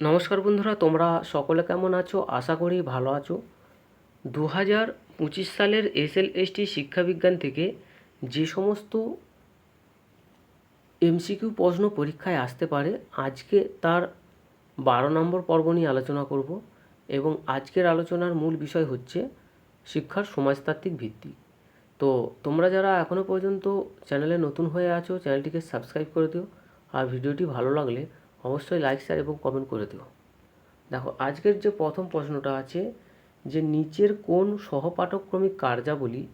নমস্কার বন্ধুরা, তোমরা সকলে কেমন আছো? আশা করি ভালো আছো। দু হাজার পঁচিশ সালের এসএল এসটি শিক্ষাবিজ্ঞান থেকে যে সমস্ত এমসিকিউ প্রশ্ন পরীক্ষায় আসতে পারে, আজকে তার বারো নম্বর পর্ব নিয়ে আলোচনা করব এবং আজকের আলোচনার মূল বিষয় হচ্ছে শিক্ষার সমাজতাত্ত্বিক ভিত্তি। তো তোমরা যারা এখনও পর্যন্ত চ্যানেলে নতুন হয়ে আছো, চ্যানেলটিকে সাবস্ক্রাইব করে দিও, আর ভিডিওটি ভালো লাগলে অবশ্যই লাইক শেয়ার এবং কমেন্ট করে দিও। দেখো, আজকের যে প্রথম প্রশ্নটা আছে যে নিচের কোন সহপাঠক্রমিক কার্যাবলী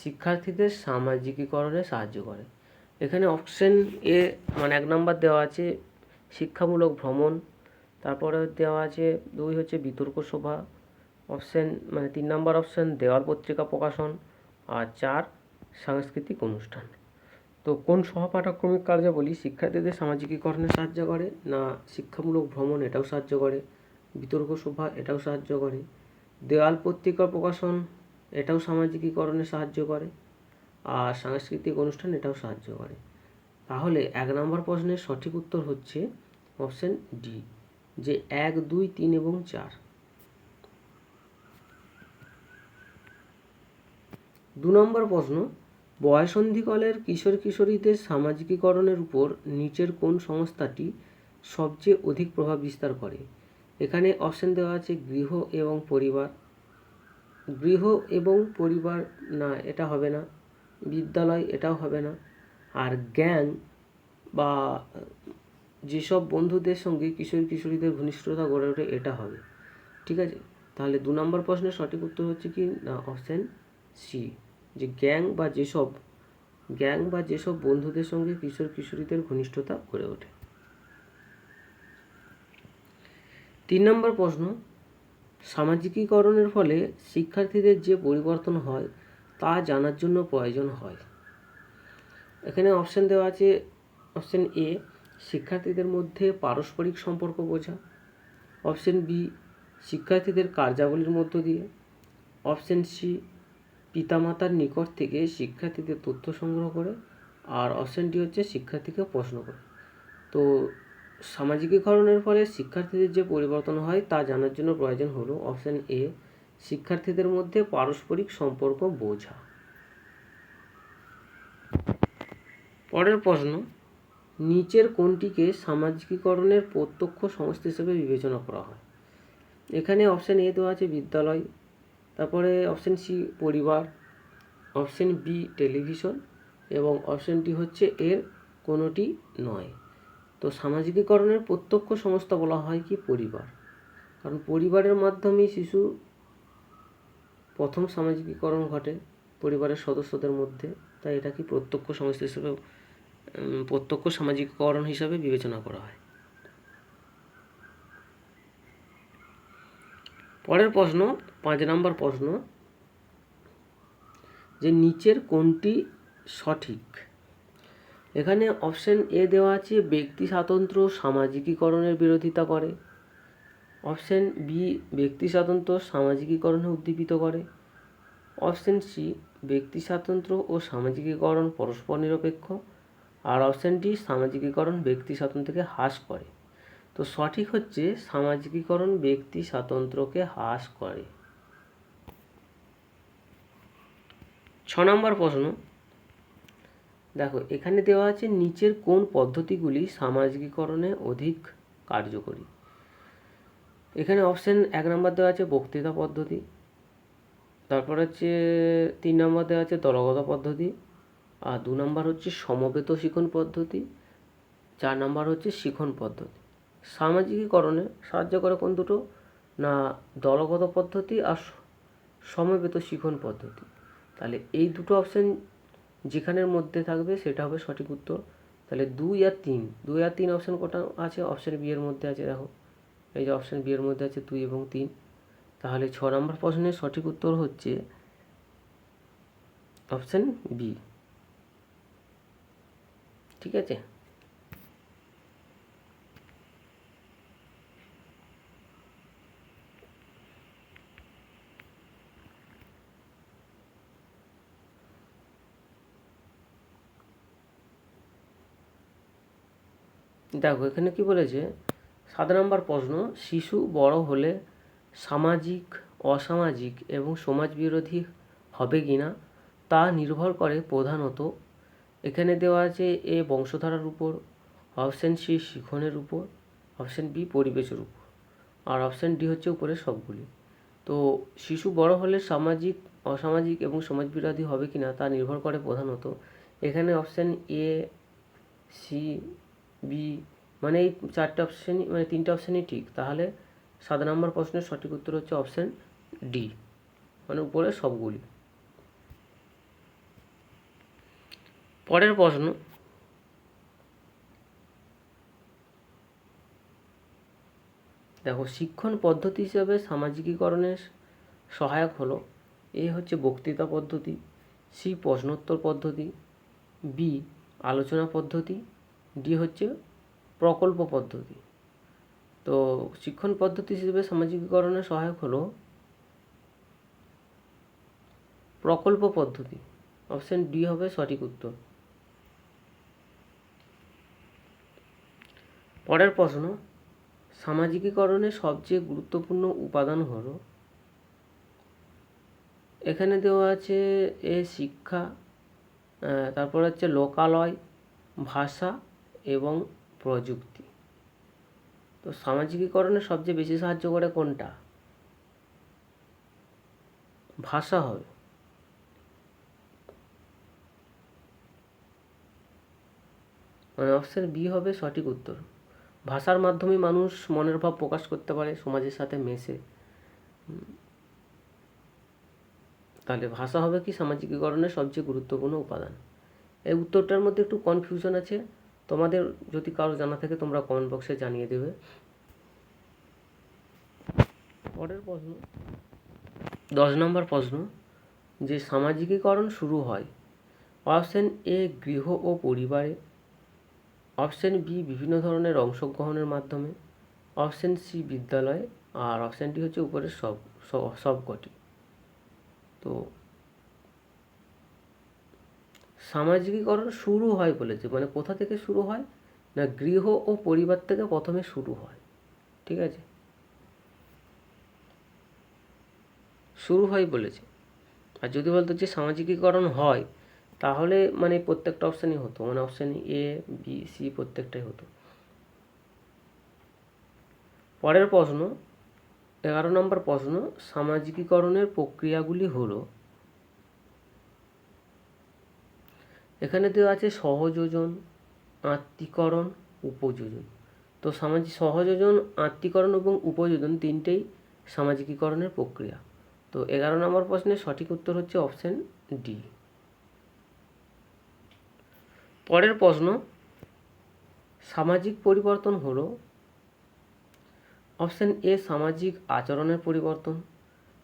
শিক্ষার্থীদের সামাজিকীকরণে সাহায্য করে? এখানে অপশন এ মানে এক নম্বর দেওয়া আছে, শিক্ষামূলক ভ্রমণ। তারপরে দেওয়া আছে, দুই হচ্ছে বিতর্ক সভা। অপশন মানে তিন নম্বর অপশন দেওয়াল পত্রিকা প্রকাশন। আর চার, সাংস্কৃতিক অনুষ্ঠান। তো কোন সহপাঠক্রমিক কার্যাবলী শিক্ষার্থীদের সামাজিকীকরণে সাহায্য করে না শিক্ষামূলক ভ্রমণ এটাও সাহায্য করে? বিতর্ক সভা এটাও সাহায্য করে? দেওয়াল পত্রিকা প্রকাশন এটাও সামাজিকীকরণে সাহায্য করে? আর সাংস্কৃতিক অনুষ্ঠান এটাও সাহায্য করে? তাহলে এক নম্বর প্রশ্নের সঠিক উত্তর হচ্ছে অপশন ডি, যে এক, দুই, তিন এবং চার। দু নম্বর প্রশ্ন বয়সন্ধিকালের কিশোর কিশোরীদের সামাজিকীকরণের উপর নিচের কোন সংস্থাটি সবচেয়ে অধিক প্রভাব বিস্তার করে? এখানে অপশন দেওয়া আছে গৃহ এবং পরিবার। গৃহ এবং পরিবার, না, এটা হবে না। বিদ্যালয়, এটাও হবে না। আর জ্ঞান বা যেসব বন্ধুদের সঙ্গে কিশোর কিশোরীদের ঘনিষ্ঠতা গড়ে ওঠে, এটা হবে। ঠিক আছে? তাহলে দু নম্বর প্রশ্নের সঠিক উত্তর হচ্ছে কি? না অপশান সি যে গ্যাং বা যেসব, গ্যাং বা যেসব বন্ধুদের সঙ্গে কিশোর কিশোরীদের ঘনিষ্ঠতা গড়ে ওঠে। তিন নম্বর প্রশ্ন, সামাজিকীকরণের ফলে শিক্ষার্থীদের যে পরিবর্তন হয় তা জানার জন্য প্রয়োজন হয়। এখানে অপশান দেওয়া আছে অপশান এ শিক্ষার্থীদের মধ্যে পারস্পরিক সম্পর্ক বোঝা। অপশান বি শিক্ষার্থীদের কার্যাবলীর মধ্য দিয়ে। অপশান সি পিতামাতার নিকট থেকে শিক্ষার্থীদের তথ্য সংগ্রহ করে আর অপশান ডি হচ্ছে শিক্ষার্থীকে প্রশ্ন করে। তো সামাজিকীকরণের ফলে শিক্ষার্থীদের যে পরিবর্তন হয় তা জানার জন্য প্রয়োজন হলো অপশান এ, শিক্ষার্থীদের মধ্যে পারস্পরিক সম্পর্ক বোঝা। পরের প্রশ্ন, নিচের কোনটিকে সামাজিকীকরণের প্রত্যক্ষ সংস্থা হিসেবে বিবেচনা করা হয়? এখানে অপশান এ দেওয়া আছে বিদ্যালয় তারপরে অপশান সি পরিবার অপশান বি টেলিভিশন এবং অপশানটি হচ্ছে এর কোনোটি নয়। তো সামাজিকীকরণের প্রত্যক্ষ সংস্থা বলা হয় কি? পরিবার। কারণ পরিবারের মাধ্যমেই শিশু প্রথম সামাজিকীকরণ ঘটে পরিবারের সদস্যদের মধ্যে। তাই এটা কি প্রত্যক্ষ সংস্থা হিসেবে প্রত্যক্ষ সামাজিকীকরণ হিসাবে বিবেচনা করা হয়। পরের প্রশ্ন, পাঁচ নম্বর প্রশ্ন, যে নিচের কোনটি সঠিক? এখানে অপশন এ দেওয়া আছে, ব্যক্তি স্বাতন্ত্র সামাজিকীকরণের বিরোধিতা করে। অপশন বি ব্যক্তি স্বাতন্ত্র সামাজিকীকরণে উদ্দীপিত করে। অপশন সি ব্যক্তি স্বাতন্ত্র ও সামাজিকীকরণ পরস্পর নিরপেক্ষ। আর অপশন ডি সামাজিকীকরণ ব্যক্তি স্বাতন্ত্র্যকে হ্রাস করে। তো সঠিক হচ্ছে সামাজিকীকরণ ব্যক্তি স্বাতন্ত্র্যকে হ্রাস করে। ছ নম্বর প্রশ্ন। দেখো, এখানে দেওয়া আছে নিচের কোন পদ্ধতিগুলি সামাজিকীকরণে অধিক কার্যকরী। এখানে অপশান এক নম্বর দেওয়া আছে বক্তৃতা পদ্ধতি। তারপর হচ্ছে তিন নম্বর দেওয়া আছে দলগত পদ্ধতি। আর দু নম্বর হচ্ছে সমবেত শিখন পদ্ধতি। চার নম্বর হচ্ছে শিখন পদ্ধতি। সামাজিকীকরণে সাহায্য করে কোন দুটো? না দলগত পদ্ধতি আর সমবেত শিখন পদ্ধতি। তাহলে এই দুটো অপশান যেখানের মধ্যে থাকবে সেটা হবে সঠিক উত্তর। তাহলে দুই আর তিন, দুই আর তিন অপশান কোটা আছে অপশান বি এর মধ্যে আছে, দেখো। এই যে অপশান বি এর মধ্যে আছে দুই এবং তিন। তাহলে ছ নম্বর প্রশ্নের সঠিক উত্তর হচ্ছে অপশান বি ঠিক আছে? দেখো, এখানে কি বলেছে? সাত নম্বর প্রশ্ন, শিশু বড় হলে সামাজিক, অসামাজিক এবং সমাজ বিরোধী হবে কি না? তা নির্ভর করে প্রধানত এখানে দেওয়া আছে এ বংশধারার উপর, অপশান সি শিখনের উপর, অপশান বি পরিবেশের উপর, আর অপশান ডি হচ্ছে উপরের সবগুলি। তো শিশু বড় হলে সামাজিক, অসামাজিক এবং সমাজ বিরোধী হবে কি না তা নির্ভর করে প্রধানত। এখানে অপশান এ, সি বি মানে এই চারটে অপশানই মানে তিনটে অপশানই ঠিক। তাহলে সাত নম্বর প্রশ্নের সঠিক উত্তর হচ্ছে অপশান ডি মানে উপরে সবগুলি। পরের প্রশ্ন, দেখো শিক্ষণ পদ্ধতি হিসাবে সামাজিকীকরণের সহায়ক হলো, এ হচ্ছে বক্তৃতা পদ্ধতি, সি প্রশ্নোত্তর পদ্ধতি, বি আলোচনা পদ্ধতি ডি হচ্ছে প্রকল্প পদ্ধতি। তো শিক্ষণ পদ্ধতি হিসেবে সামাজিকীকরণের সহায়ক হলো প্রকল্প পদ্ধতি। অপশান ডি হবে সঠিক উত্তর। পরের প্রশ্ন সামাজিকীকরণের সবচেয়ে গুরুত্বপূর্ণ উপাদান হলো, এখানে দেওয়া আছে এ শিক্ষা তারপর হচ্ছে লোকালয়, ভাষা এবং প্রযুক্তি। তো সামাজিকীকরণে সবচেয়ে বেশি সাহায্য করে কোনটা? ভাষা হবে। মানে অপশান বি হবে সঠিক উত্তর। ভাষার মাধ্যমে মানুষ মনের ভাব প্রকাশ করতে পারে, সমাজের সাথে মেশে। তাহলে ভাষা হবে কি? সামাজিকীকরণের সবচেয়ে গুরুত্বপূর্ণ উপাদান। এই উত্তরটার মধ্যে একটু কনফিউশন আছে। তোমাদের যদি কারও জানা থাকে, তোমরা কমেন্ট বক্সে জানিয়ে দেবে। পরের প্রশ্ন। দশ নম্বর প্রশ্ন। যে সামাজিকীকরণ শুরু হয় অপশান এ গৃহ ও পরিবারে, অপশান বি বিভিন্ন ধরনের অংশগ্রহণের মাধ্যমে, অপশান সি বিদ্যালয়ে, আর অপশানটি হচ্ছে উপরের সব, সবকটি। তো সামাজিকীকরণ শুরু হয় বলেছে। মানে কোথা থেকে শুরু হয়? না, গৃহ ও পরিবার থেকে প্রথমে শুরু হয়। ঠিক আছে? শুরু হয় বলেছে। আর যদি বলতো যে সামাজিকীকরণ হয়, তাহলে মানে প্রত্যেকটা অপশানই হতো। মানে অপশান এ বি সি প্রত্যেকটাই হতো। পরের প্রশ্ন, এগারো নম্বর প্রশ্ন, সামাজিকীকরণের প্রক্রিয়াগুলি হলো এখানে দেওয়া আছে সহযোজন, আত্মীকরণ, উপযোজন। তো সামাজিক সহযোজন, আত্মীকরণ এবং উপযোজন তিনটেই সামাজিকীকরণের প্রক্রিয়া। তো এগারো নম্বর প্রশ্নের সঠিক উত্তর হচ্ছে অপশান ডি। পরের প্রশ্ন, সামাজিক পরিবর্তন হলো। অপশান এ, সামাজিক আচরণের পরিবর্তন।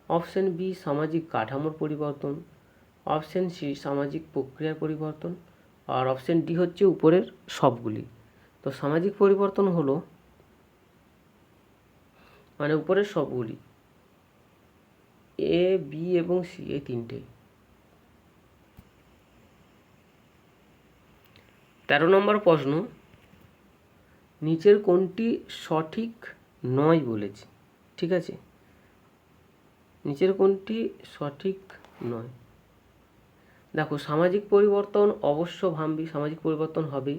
অপশান বি, সামাজিক কাঠামোর পরিবর্তন। অপশান সি, সামাজিক প্রক্রিয়ার পরিবর্তন আর অপশান ডি হচ্ছে উপরের সবগুলি। তো সামাজিক পরিবর্তন হলো মানে উপরের সবগুলি। এ, বি এবং সি এই তিনটে। তেরো নম্বর প্রশ্ন, নিচের কোনটি সঠিক নয় বলেছে? ঠিক আছে? নিচের কোনটি সঠিক নয়? দেখো, সামাজিক পরিবর্তন অবশ্য ভাববি, সামাজিক পরিবর্তন হবেই।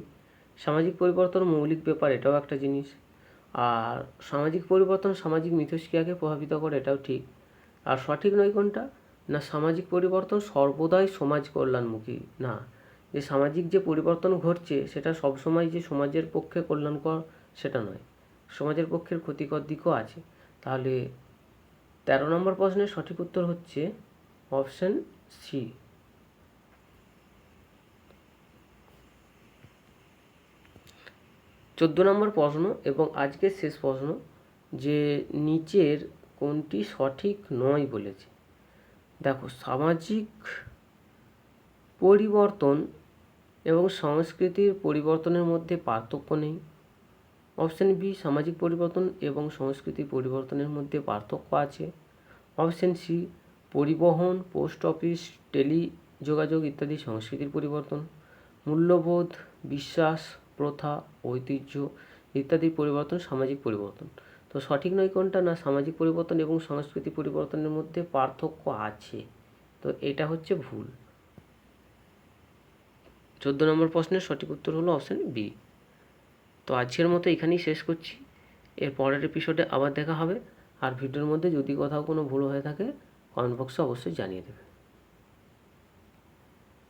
সামাজিক পরিবর্তন মৌলিক ব্যাপার, এটাও একটা জিনিস। আর সামাজিক পরিবর্তন সামাজিক মিথস্ক্রিয়াকে প্রভাবিত করে, এটাও ঠিক। আর সঠিক নয় কোনটা না, সামাজিক পরিবর্তন সর্বদাই সমাজ কল্যাণমুখী না, যে সামাজিক যে পরিবর্তন ঘটছে, সেটা সবসময় যে সমাজের পক্ষে কল্যাণকর, সেটা নয়। সমাজের পক্ষের ক্ষতিকর দিকও আছে। তাহলে তেরো নম্বর প্রশ্নের সঠিক উত্তর হচ্ছে অপশান সি। চোদ্দ নম্বর প্রশ্ন এবং আজকের শেষ প্রশ্ন যে নিচের কোনটি সঠিক নয় বলেছে। দেখো, সামাজিক পরিবর্তন এবং সংস্কৃতির পরিবর্তনের মধ্যে পার্থক্য নেই। অপশান বি, সামাজিক পরিবর্তন এবং সংস্কৃতি পরিবর্তনের মধ্যে পার্থক্য আছে। অপশান সি, পরিবহন, পোস্ট অফিস টেলি যোগাযোগ ইত্যাদি সংস্কৃতির পরিবর্তন। মূল্যবোধ, বিশ্বাস প্রথা, ঐতিহ্য ইত্যাদির পরিবর্তন, সামাজিক পরিবর্তন। তো সঠিক নয় কোনটা না সামাজিক পরিবর্তন এবং সংস্কৃতি পরিবর্তনের মধ্যে পার্থক্য আছে? তো এটা হচ্ছে ভুল। চোদ্দ নম্বর প্রশ্নের সঠিক উত্তর হলো অপশান বি তো আজকের মতো এখানেই শেষ করছি। এর পরের এপিসোডে আবার দেখা হবে। আর ভিডিওর মধ্যে যদি কোথাও কোনো ভুল হয়ে থাকে কমেন্ট বক্সে অবশ্যই জানিয়ে দেবে।